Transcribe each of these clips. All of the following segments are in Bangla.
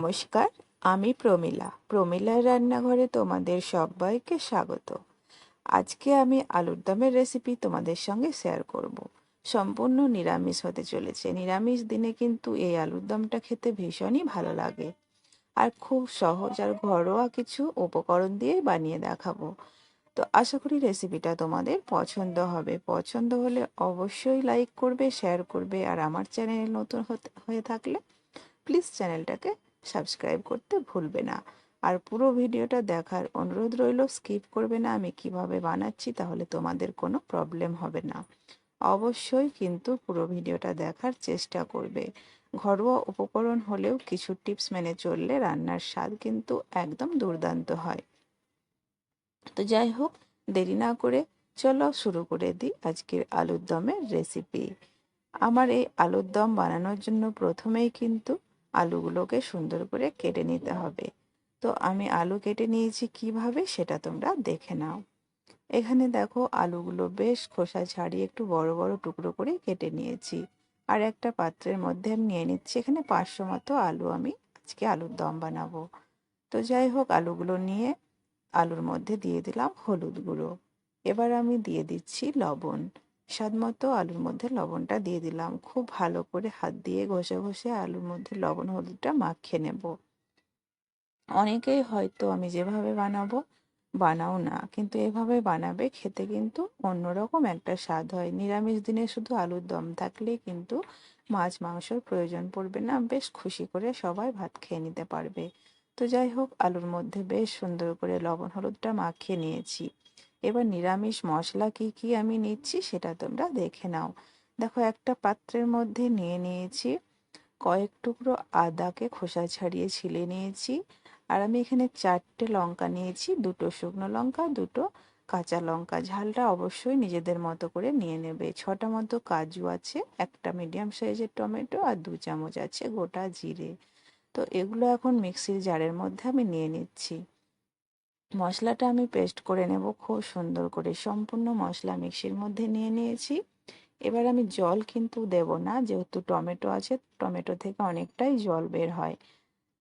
নমস্কার, আমি প্রমীলা। প্রমীলার রান্নাঘরে তোমাদের সবাইকে স্বাগত। আজকে আমি আলুর দমের রেসিপি তোমাদের সঙ্গে শেয়ার করব। সম্পূর্ণ নিরামিষ হতে চলেছে। নিরামিষ দিনে কিন্তু এই আলুর দমটা খেতে ভীষণই ভালো লাগে। আর খুব সহজ আর ঘরোয়া কিছু উপকরণ দিয়েই বানিয়ে দেখাবো। তো আশা করি রেসিপিটা তোমাদের পছন্দ হবে। পছন্দ হলে অবশ্যই লাইক করবে শেয়ার করবে, আর আমার চ্যানেল নতুন হয়ে থাকলে প্লিজ চ্যানেলটাকে সাবস্ক্রাইব করতে ভুলবে না। আর পুরো ভিডিওটা দেখার অনুরোধ রইল, স্কিপ করবে না, আমি কীভাবে বানাচ্ছি তাহলে তোমাদের কোনো প্রবলেম হবে না। অবশ্যই কিন্তু পুরো ভিডিওটা দেখার চেষ্টা করবে। ঘরোয়া উপকরণ হলেও কিছু টিপস মেনে চললে রান্নার স্বাদ কিন্তু একদম দুর্দান্ত হয়। তো যাই হোক, দেরি না করে চলো শুরু করে দিই আজকের আলুর দমের রেসিপি আমার এই আলুর দম বানানোর জন্য প্রথমেই কিন্তু আলুগুলোকে সুন্দর করে কেটে নিতে হবে। তো আমি আলু কেটে নিয়েছি কীভাবে সেটা তোমরা দেখে নাও। এখানে দেখো আলুগুলো বেশ খোসা ছাড়িয়ে একটু বড় বড় টুকরো করে কেটে নিয়েছি। আর একটা পাত্রের মধ্যে আমি নিয়ে নিচ্ছি, এখানে পাঁচশো মতো আলু আমি আজকে আলুর দম বানাবো। তো যাই হোক, আলুগুলো নিয়ে আলুর মধ্যে দিয়ে দিলাম হলুদ গুঁড়ো। এবার আমি দিয়ে দিচ্ছি লবণ। স্বাদ মতো আলুর মধ্যে লবণটা দিয়ে দিলাম। খুব ভালো করে হাত দিয়ে ঘষে ঘষে আলুর মধ্যে লবণ হলুদটা মাখিয়ে নেব। অনেকেই হয়তো আমি যেভাবে বানাবো বানাও না, কিন্তু এভাবে বানাবে খেতে কিন্তু অন্যরকম একটা স্বাদ হয়। নিরামিষ দিনে শুধু আলুর দম থাকলে কিন্তু মাছ মাংসর প্রয়োজন পড়বে না, বেশ খুশি করে সবাই ভাত খেয়ে নিতে পারবে। তো যাই হোক, আলুর মধ্যে বেশ সুন্দর করে লবণ হলুদটা মাখিয়ে নিয়েছি। এবার নিরামিষ মশলা কি কি আমি নিচ্ছি সেটা তোমরা দেখে নাও। দেখো, একটা পাত্রের মধ্যে নিয়ে নিয়েছি কয়েক টুকরো আদাকে খোসা ছাড়িয়ে ছিলে নিয়েছি। আর আমি এখানে চারটে লঙ্কা নিয়েছি, দুটো শুকনো লঙ্কা, দুটো কাঁচা লঙ্কা। ঝালটা অবশ্যই নিজেদের মতো করে নিয়ে নেবে। ছটা মতো কাজু আছে, একটা মিডিয়াম সাইজের টমেটো আর দু চামচ আছে গোটা জিরে। তো এগুলো এখন মিক্সির জারের মধ্যে আমি নিয়ে নিচ্ছি। মশলাটা আমি পেস্ট করে নেব খুব সুন্দর করে। সম্পূর্ণ মশলা মিক্সির মধ্যে নিয়ে নিয়েছি। এবার আমি জল কিন্তু দেব না, যেহেতু টমেটো আছে, টমেটো থেকে অনেকটাই জল বের হয়।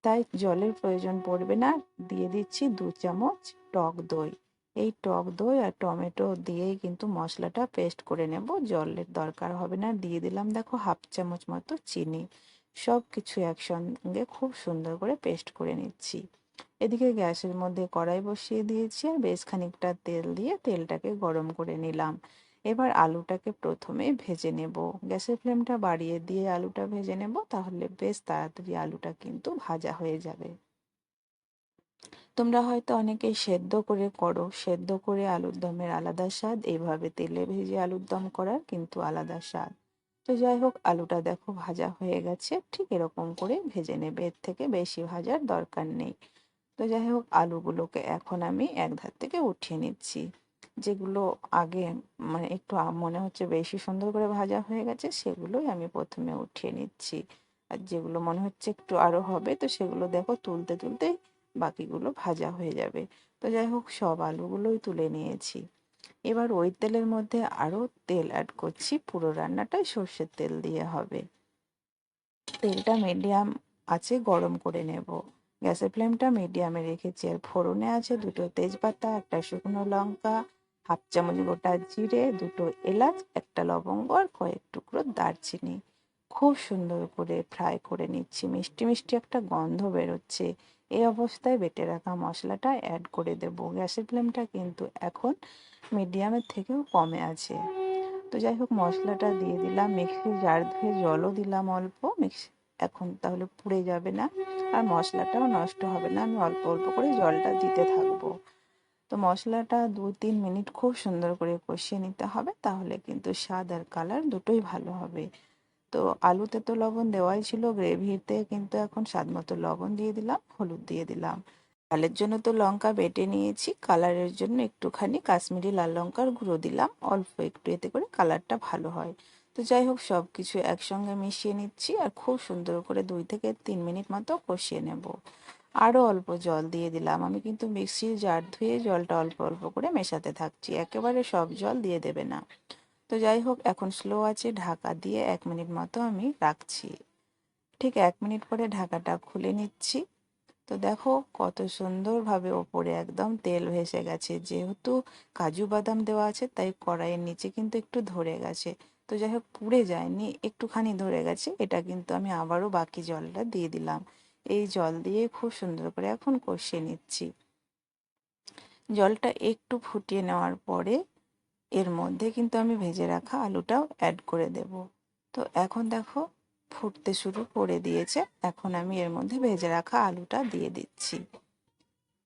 তাই জলের প্রয়োজন পড়বে না, দিয়ে দিচ্ছি দু চামচ টক দই। এই টক দই আর টমেটো দিয়েই কিন্তু মশলাটা পেস্ট করে নেব, জলের দরকার হবে না। দিয়ে দিলাম দেখো হাফ চামচ মতো চিনি। সব কিছু একসঙ্গে খুব সুন্দর করে পেস্ট করে নিচ্ছি। এদিকে গ্যাসের মধ্যে কড়াই বসিয়ে দিয়েছি আর বেশ খানিকটা তেল দিয়ে তেলটাকে গরম করে নিলাম। এবার আলুটাকে প্রথমে ভেজে নেব। গ্যাসের ফ্লেমটা বাড়িয়ে দিয়ে আলুটা ভেজে নেব, তাহলে বেশ তাড়াতাড়ি আলুটা কিন্তু ভাজা হয়ে যাবে। তোমরা হয়তো অনেকেই সেদ্ধ করে করো। সেদ্ধ করে আলুর দমের আলাদা স্বাদ এইভাবে তেলে ভেজে আলুর দম করার কিন্তু আলাদা স্বাদ। তো যাই হোক, আলুটা দেখো ভাজা হয়ে গেছে, ঠিক এরকম করে ভেজে নেবে। এর থেকে বেশি ভাজার দরকার নেই। তো যাই হোক, আলুগুলোকে এখন আমি এক ধার থেকে উঠিয়ে নিচ্ছি। যেগুলো আগে মানে একটু মনে হচ্ছে বেশি সুন্দর করে ভাজা হয়ে গেছে, সেগুলোই আমি প্রথমে উঠিয়ে নিচ্ছি। আর যেগুলো মনে হচ্ছে একটু আরও হবে, তো সেগুলো দেখো তুলতে তুলতে বাকিগুলো ভাজা হয়ে যাবে। তো যাই হোক, সব আলুগুলোই তুলে নিয়েছি। এবার ওই তেলের মধ্যে আরও তেল অ্যাড করছি, পুরো রান্নাটাই সর্ষের তেল দিয়ে হবে। তেলটা মিডিয়াম আছে, গরম করে নেব। গ্যাসের ফ্লেমটা মিডিয়ামে রেখেছি। আর ফোড়নে আছে দুটো তেজপাতা, একটা শুকনো লঙ্কা, হাফ চামচ গোটা জিরে, দুটো এলাচ, একটা লবঙ্গ আর কয়েক টুকরো দারচিনি। খুব সুন্দর করে ফ্রাই করে নিচ্ছি। মিষ্টি মিষ্টি একটা গন্ধ বেরোচ্ছে। এই অবস্থায় বেটে রাখা মশলাটা অ্যাড করে দেব। গ্যাসের ফ্লেমটা কিন্তু এখন মিডিয়ামের থেকেও কমে আছে। তো যাই হোক, মশলাটা দিয়ে দিলাম। মিক্সি জার ধুয়ে জলও দিলাম অল্প। মিক্সি এখন তাহলে পুড়ে যাবে না। আর মশলাটাও নষ্ট হবে না। আমি অল্প অল্প করে জলটা দিতে থাকব। তো মশলাটা দু তিন মিনিট খুব সুন্দর করে কষিয়ে নিতে হবে, তাহলে কিন্তু স্বাদ আর কালার দুটোই ভালো হবে। তো আলুতে তো লবণ দেওয়াই ছিল গ্রেভিতে কিন্তু এখন স্বাদ মতো লবণ দিয়ে দিলাম, হলুদ দিয়ে দিলাম। ঝালের জন্য তো লঙ্কা বেটে নিয়েছি, কালারের জন্য একটুখানি কাশ্মীরি লাল লঙ্কার গুঁড়ো দিলাম, অল্প একটু এতে করে কালারটা ভালো হয়। তো যাই হোক সব কিছু একসঙ্গে মিশিয়ে নিচ্ছি আর খুব সুন্দর করে দুই থেকে তিন মিনিট মতো কষিয়ে নেব। আরও অল্প জল দিয়ে দিলাম। আমি কিন্তু মিক্সির জার ধুয়ে জলটা অল্প অল্প করে মেশাতে থাকছি। একেবারে সব জল দিয়ে দেবে না। তো যাই হোক, এখন স্লো আছে ঢাকা দিয়ে এক মিনিট মতো আমি রাখছি। ঠিক এক মিনিট পরে ঢাকাটা খুলে নিচ্ছি। তো দেখো কত সুন্দরভাবে ওপরে একদম তেল ভেসে গেছে। যেহেতু কাজু বাদাম দেওয়া আছে, তাই কড়াইয়ের নিচে কিন্তু একটু ধরে গেছে। তো যাই হোক পুড়ে যায়নি, একটুখানি ধরে গেছে, এটা কিন্তু আমি আবারও বাকি জলটা দিয়ে দিলাম। এই জল দিয়ে খুব সুন্দর করে এখন কষিয়ে নিচ্ছি। জলটা একটু ফুটিয়ে নেওয়ার পরে এর মধ্যে কিন্তু আমি ভেজে রাখা আলুটাও অ্যাড করে দেব। তো এখন দেখো ফুটতে শুরু করে দিয়েছে, এখন আমি এর মধ্যে ভেজে রাখা আলুটা দিয়ে দিচ্ছি।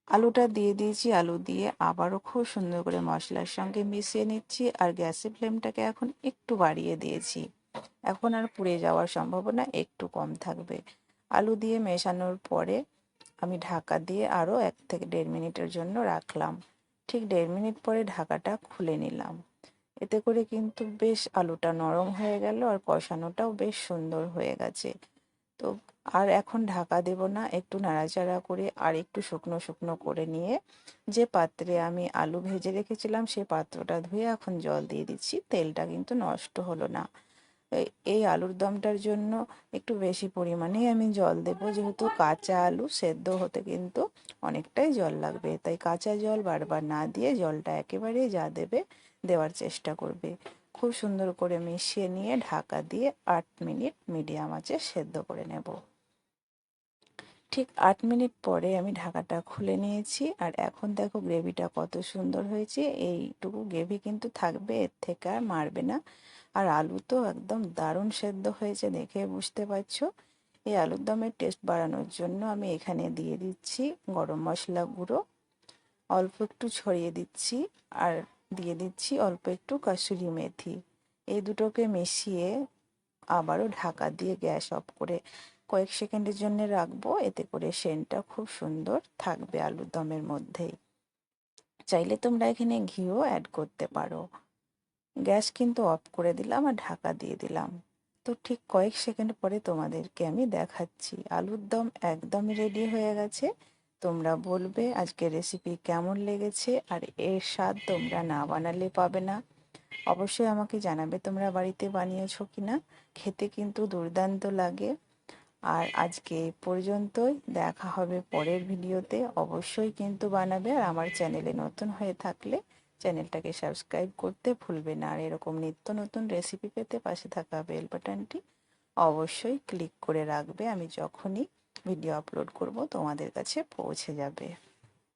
আলুটা দিয়ে দিয়েছি, আলু দিয়ে আবারও খুব সুন্দর করে মশলার সঙ্গে মিশিয়ে নিচ্ছি আর গ্যাসের ফ্লেমটাকে এখন একটু বাড়িয়ে দিয়েছি। এখন আর পুড়ে যাওয়ার সম্ভাবনা একটু কম থাকবে। আলু দিয়ে মেশানোর পরে আমি ঢাকা দিয়ে আরও এক থেকে দেড় মিনিটের জন্য রাখলাম। ঠিক দেড় মিনিট পরে ঢাকাটা খুলে নিলাম। এতে করে কিন্তু বেশ আলুটা নরম হয়ে গেল আর কষানোটাও বেশ সুন্দর হয়ে গেছে। তো আর এখন ঢাকা দেব না, একটু নাড়াচাড়া করে আর একটু শুকনো শুকনো করে নিয়ে যে পাত্রে আমি আলু ভেজে রেখেছিলাম সেই পাত্রটা ধুয়ে এখন জল দিয়ে দিচ্ছি, তেলটা কিন্তু নষ্ট হলো না। এই আলুর দমটার জন্য একটু বেশি পরিমাণেই আমি জল দেবো, যেহেতু কাঁচা আলু সেদ্ধ হতে কিন্তু অনেকটাই জল লাগবে, তাই কাঁচা জল বারবার না দিয়ে জলটা একেবারেই যা দেবে দেওয়ার চেষ্টা করবে। খুব সুন্দর করে মিশিয়ে নিয়ে ঢাকা দিয়ে আট মিনিট মিডিয়াম আঁচে সেদ্ধ করে নেব। ঠিক আট মিনিট পরে আমি ঢাকাটা খুলে নিয়েছি আর এখন দেখো গ্রেভিটা কত সুন্দর হয়েছে। এইটুকু গ্রেভি কিন্তু থাকবে, এর থেকে আর মারবে না। আর আলু তো একদম দারুণ সেদ্ধ হয়েছে দেখে বুঝতে পারছ। এই আলুর দমের টেস্ট বাড়ানোর জন্য আমি এখানে দিয়ে দিচ্ছি গরম মশলা গুঁড়ো, অল্প একটু ছড়িয়ে দিচ্ছি। আর দিয়ে দিচ্ছি অল্প একটু কাসুরি মেথি। এই দুটোকে মিশিয়ে আবারও ঢাকা দিয়ে গ্যাস অফ করে কয়েক সেকেন্ডের জন্য রাখব। এতে করে সেন্টটা খুব সুন্দর থাকবে আলুর দমের মধ্যেই। চাইলে তোমরা এখানে ঘিও অ্যাড করতে পারো। গ্যাস কিন্তু অফ করে দিলাম আর ঢাকা দিয়ে দিলাম। তো ঠিক কয়েক সেকেন্ড পরে তোমাদেরকে আমি দেখাচ্ছি। আলুর দম একদমই রেডি হয়ে গেছে। তোমরা বলবে আজকে রেসিপি কেমন লেগেছে আর এর স্বাদ তোমরা না বানালে পাবে না। অবশ্যই আমাকে জানাবে তোমরা বাড়িতে বানিয়েছো কি না খেতে কিন্তু দুর্দান্ত লাগে। আর আজকে পর্যন্তই। দেখা হবে পরের ভিডিওতে। অবশ্যই কিন্তু বানাবে আর আমার চ্যানেলে নতুন হয়ে থাকলে চ্যানেলটাকে সাবস্ক্রাইব করতে ভুলবে না। আর এরকম নিত্য নতুন রেসিপি পেতে পাশে থাকা বেল বাটনটি অবশ্যই ক্লিক করে রাখবে। আমি যখনই ভিডিও আপলোড করব তোমাদের কাছে পৌঁছে যাবে।